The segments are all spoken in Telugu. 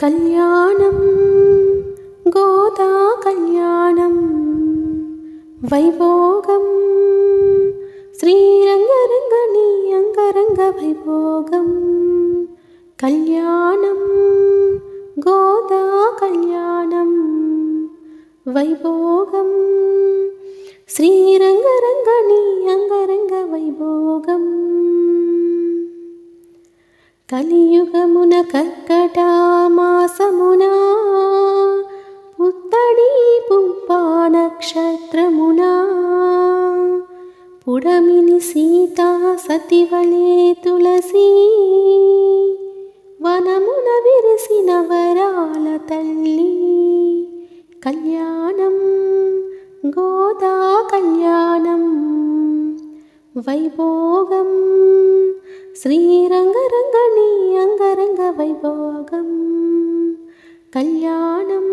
கல்யாணம் கோதா கல்யாணம் வைபோகம் ஸ்ரீரங்கரங்க நீ அங்கரங்க வைபோகம் கல்யாணம் கோதா கல்யாணம் வைபோகம் ஸ்ரீரங்கரங்க நீ அங்கரங்க வைபோகம். కలియుగమున కర్కట మాసమున పుత్తడి పుంపా నక్షత్రమున పుడమిని సీతా సతివలే తులసి వనమున విరిసిన వరాల తల్లి కళ్యాణం గోదా కళ్యాణం వైభోగం శ్రీరంగరంగణి అంగరంగ వైభోగం కళ్యాణం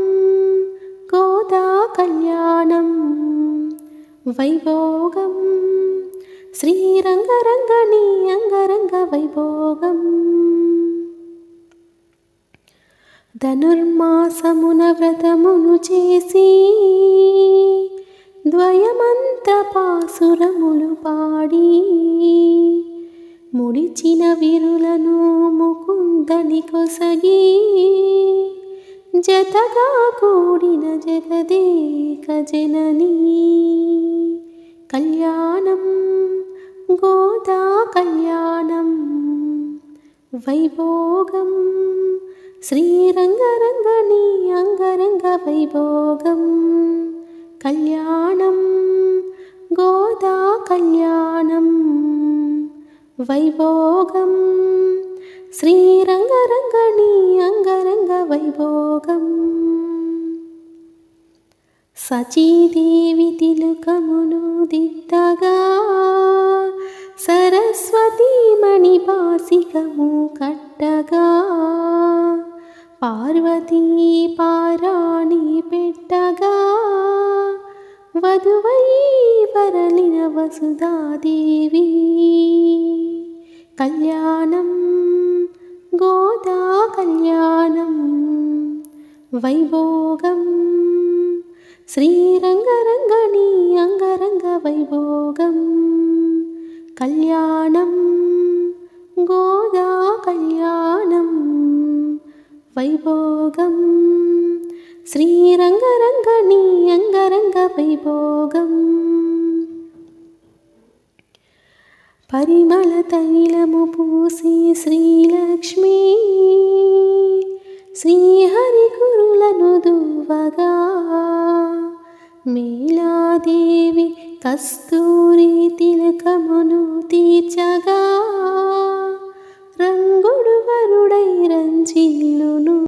గోదా కళ్యాణం వైభోగం శ్రీరంగరంగణి అంగరంగ వైభోగం ధనుర్మాసమున వ్రతమును చేసి ద్వయమంత్ర పాసురములు పాడి ముడిచిన విరులను ముకుందని కొసగి జతగా కూడిన జగదేక జనని. కళ్యాణం గోదా కళ్యాణం వైభోగం శ్రీరంగరంగణి అంగరంగ వైభోగం. కళ్యాణం గోదా కళ్యాణం వైభోగం. శ్రీరంగరంగణి అంగరంగ వైభోగం. సచీదేవి తిలుకమును దిద్దగా. సరస్వతి మణిపాసికము కట్టగా. పార్వతీ పా വധുവൈ വരലിന വസുധാദേവി കല്യാണം ഗോദാ കല്യാണം വൈഭോഗം ശ്രീരംഗരംഗണി അംഗരംഗ വൈഭോഗം. കല്യാണം ഗോദാ കല്യാണം വൈഭോഗം. వైభోగం శ్రీరంగరంగణి అంగరంగ వైభోగం. పరిమళ తైలము పూసి శ్రీలక్ష్మి శ్రీహరి గురులను దువ్వగా మేళాదేవి కస్తూరి తిలకమును